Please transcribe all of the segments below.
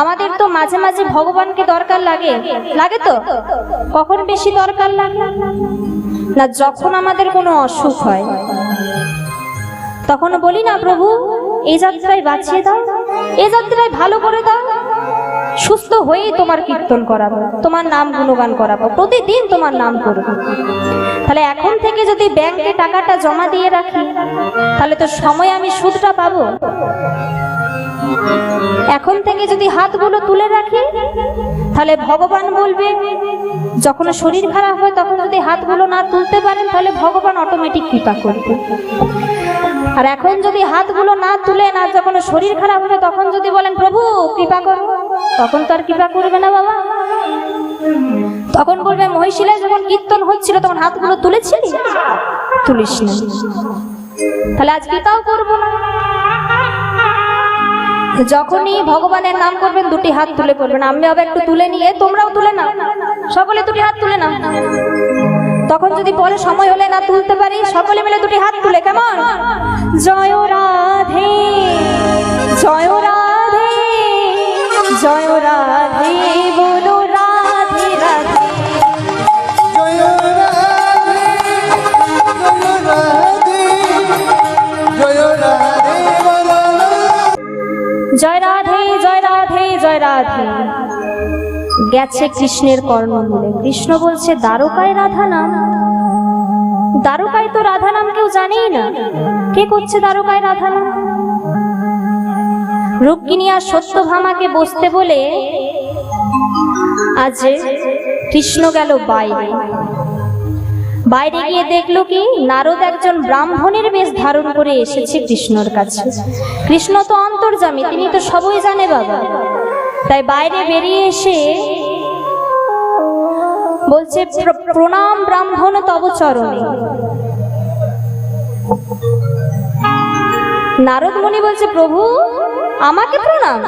আমাদের তো মাঝে মাঝে ভগবানকে দরকার লাগে। লাগে তো? কখন বেশি দরকার লাগে? না, যখন আমাদের কোনো অসুখ হয়। তখন বলি না, প্রভু এই যাত্রায় বাঁচিয়ে দাও। এই যাত্রায় ভালো করে দাও। সুস্থ হয়েই তোমার কীর্তন করাবো, তোমার নাম গুণগান করাবো, প্রতিদিন তোমার নাম করব। তাহলে এখন থেকে যদি ব্যাংকে টাকাটা জমা দিয়ে রাখি, তাহলে তো সময় আমি সুদটা পাবো। এখন থেকে যদি হাতগুলো তুলে রাখি, তাহলে ভগবান বলবে, যখন শরীর খারাপ হয়, তখন যদি হাতগুলো না তুলতে পারেন, তাহলে ভগবান অটোমেটিক কৃপা করবে। আর এখন যদি হাতগুলো না তুলে না যখন শরীর খারাপ হবে, তখন যদি বলেন, প্রভু, কৃপা করো। তখন তো আর কৃপা করবে না বাবা। তখন বলবে মহিশিলায় যখন কীর্তন হচ্ছিল, তখন হাতগুলো তুলেছিলি? তুলিস না। তাহলে আজকে তাও করব না। যখনই ভগবানের নাম করবেন, দুটি হাত তুলে করবেন আমি আবার একটু তুলে নিয়ে, তোমরাও তুলে না সকলে দুটি হাত তুলে না তখন যদি পরে সময় হলে না তুলতে পারি? সকলে মিলে দুটি হাত তুলে, কেমন? জয় রাধে গেছে কৃষ্ণের কর্ণমূলে। কৃষ্ণ বলছে, দ্বারকায় রাধা নাম দ্বারকায় তো রাধা নাম কেউ জানেই না। কে করছে দ্বারকায় রাধা নাম রুক্মিণী আর সত্যভামাকে বসতে বলে, আজ কৃষ্ণ গেল বাইরে। বাইরে গিয়ে দেখল কি, নারদ একজন ব্রাহ্মণের বেশ ধারণ করে এসেছে কৃষ্ণর কাছে। কৃষ্ণ তো অন্তর্জামী তিনি তো সবই জানে বাবা। তাই বাইরে বেরিয়ে এসে বলছে প্রণাম ব্রাহ্মণ তব চরণে। নারদ মুনি বলছে, প্রভু, আমাকে প্রণাম।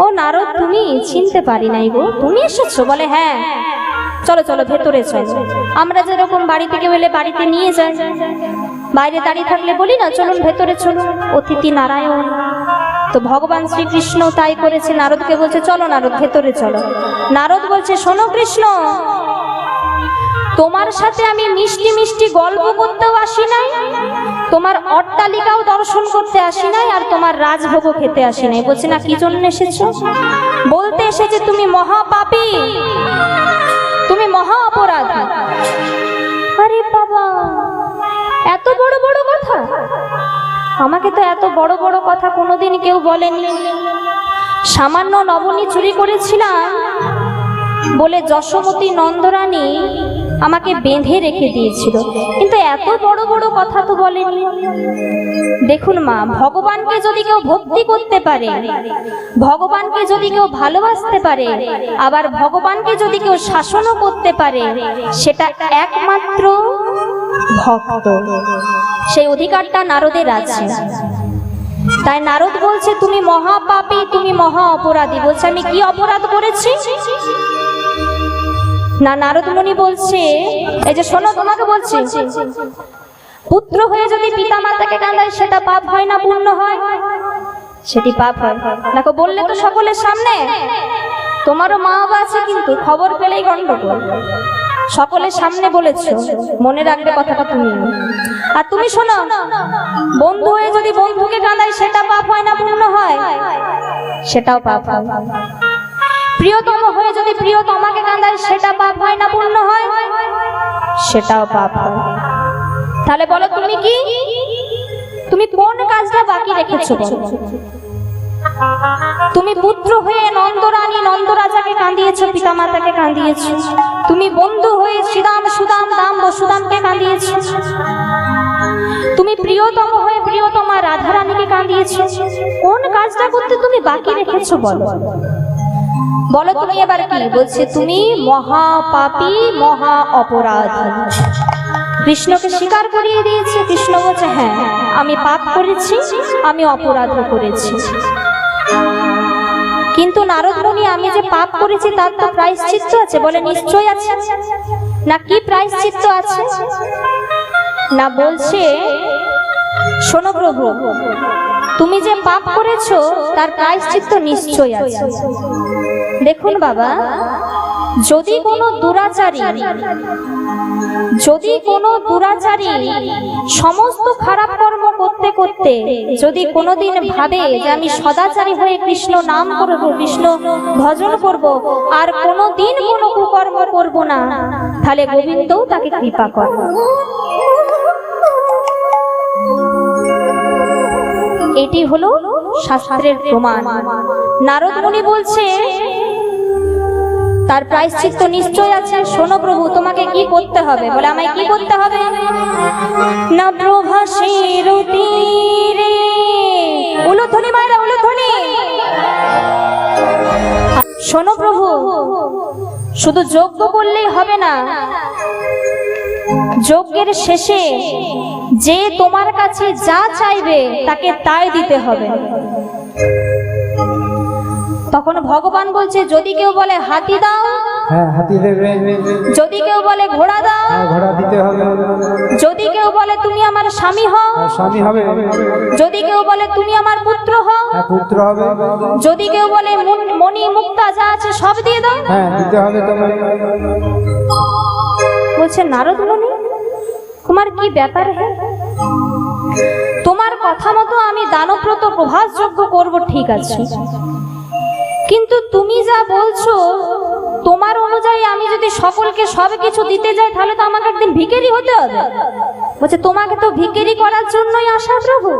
ও নারদ, তুমি চিনতে পারি নাই গো। তুমি এসেছ? বলে হ্যাঁ। চলো চলো, ভেতরে চলো। আমরা যেরকম বাড়ি থেকে বলে বাড়িতে নিয়ে যাই। বাইরে দাঁড়িয়ে থাকলে বলি না, চলুন ভেতরে চলুন। অতিথি নারায়ণ তো ভগবান শ্রীকৃষ্ণ তাই করেছে নারদকে বলছে, চলো নারদ, ভেতরে চলো। নারদ বলছে, শোনো কৃষ্ণ, তোমার সাথে আমি মিষ্টি মিষ্টি গল্প করতেও আসি নাই, তোমার অট্টালিকাও দর্শন করতে আসি নাই, আর তোমার রাজভোগও খেতে আসি নাই। বলছে, না, কি জন্য এসেছ? বলতে এসেছে তুমি মহাপাপী, তুমি মহা অপরাধ আরে বাবা, এত বড় বড় কথা? আমাকে তো এত বড় বড় কথা কোনোদিন কেউ বলেনি। সামান্য নবনী চুরি করেছিলাম বলে যশোমতী নন্দরানী আমাকে বেঁধে রেখে দিয়েছিল। কিন্তু এত বড় বড় কথা তো বলেনি। দেখুন মা, ভগবানকে যদি কেউ ভক্তি করতে পারে, ভগবানকে যদি কেউ ভালোবাসতে পারে, আবার ভগবানকে যদি কেউ শাসনও করতে পারে, সেটা একমাত্র ভক্ত। সেই অধিকারটা নারদের আছে। তাই নারদ বলছে, তুমি মহাপাপী, তুমি মহা অপরাধী। বলছে, আমি কি অপরাধ করেছি? না, নারদ মুনি বলছে, এই যে শোনো, তোমাকে বলছি, পুত্র হয়ে যদি পিতা মাতাকে কাঁদায়, সেটা পাপ হয় না পূর্ণ হয়? সেটি পাপ হয়। দেখো, বললে তো সকলের সামনে, তোমারও মা বাবা আছে কিন্তু খবর পেলেই গন্ডগোল সকলের সামনে বলেছ, মনে রাখবে কথাটা তুমি। আর তুমি শোনো, বন্ধু হয়ে যদি বন্ধুকে কাঁদায় সেটা পাপ হয় না, পূর্ণ হয়? সেটাও পাপ হয়। প্রিয়তম হয়ে যদি প্রিয়তমাকে কাঁদায় সেটা পাপ হয় না, পূর্ণ হয়? সেটাও পাপ হয়। তাহলে বলো, তুমি কি? তুমি কোন কাজটা বাকি রেখেছো? তুমি পুত্র হয়ে নন্দরানী নন্দরাজাকে পিতামাতাকে কাঁদিয়েছো। তুমি বন্ধু হয়ে শ্রীরাম সুদাম দাম বসুদামকে কাঁদিয়েছো। তুমি প্রিয়তম হয়ে প্রিয়তমা রাধারানীকে কাঁদিয়েছো। কোন কাজটা করতে তুমি বাকি রেখেছো বলো। বলো তুমি এবার কি? বলছে, তুমি মহা পাপী মহা অপরাধ। কৃষ্ণকে স্বীকার করিয়ে দিয়েছে। কৃষ্ণ বলছে হ্যাঁ আমি পাপ করেছি, আমি অপরাধ করেছি। কিন্তু নারদ আমি যে পাপ করেছি তার তো প্রায়শ্চিত্ত আছে। বলে নিশ্চয় আছে। না, কি প্রায়শ্চিত্ত আছে? না, বলছে, শোনো প্রভু, তুমি যে পাপ করেছ, তার প্রায়শ্চিত্ত নিশ্চয় আছে। দেখুন বাবা, যদি কোনো দুরাচারী, যদি কোনো দুরাচারী সমস্ত খারাপ কর্ম করতে করতে, যদি কোনোদিন ভাবে যে আমি সদাচারী হয়ে কৃষ্ণ নাম করব, কৃষ্ণ ভজন করব, আর কোনোদিন কোনো কুকর্ম করব না, তাহলে গোবিন্দও তাকে কৃপা করবে এটি হলো শাস্ত্রের প্রমাণ। নারদ মুনি বলছে, তার প্রায়শ্চিত্ত নিশ্চয় আছে। শোনো প্রভু, তোমাকে কি করতে হবে? বলে, আমায় কি করতে হবে? না প্রভাসের তীরে। উলুধ্বনি মায়েরা উলুধ্বনি। শোনো প্রভু শুধু যজ্ঞ করলেই হবে না। যজ্ঞের শেষে যে তোমার কাছে যা চাইবে তাকে তাই দিতে হবে। তখন ভগবান বলছে যদি কেউ বলে হাতি দাও হ্যাঁ হাতি দেবে। যদি কেউ বলে ঘোড়া দাও হ্যাঁ ঘোড়া দিতে হবে। যদি কেউ বলে তুমি আমার স্বামী হও হ্যাঁ স্বামী হবে। যদি কেউ বলে তুমি আমার পুত্র হও হ্যাঁ পুত্র হবে। যদি কেউ বলে মুন- মুক্তা যা আছে সব দিয়ে দাও। হ্যাঁ দিতে হবে তোমার বলছে নারদ মুনি তোমার কি ব্যাপার হে? তোমার কথা মতো আমি দানব্রত প্রভাসযোগ্য করব ঠিক আছে। কিন্তু তুমি যা বলছো আমি যদি সকলকে সব কিছু দিতে যাই, তাহলে তো আমাকে একদিন ভিখারি হতে হবে। বলছে, তোমাকে তো ভিখারি করার জন্যই আসা প্রভু।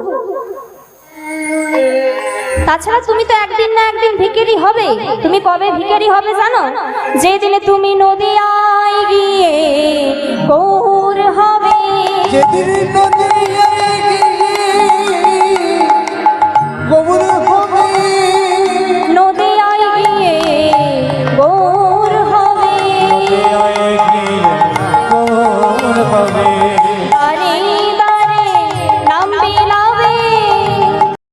তাছাড়া তুমি তো একদিন না একদিন ভিকেরি হবে। তুমি কবে ভিখারি হবে জানো? যে দিনে তুমি নদীয়ায় গিয়ে গৌর হবে। যেদিন নদী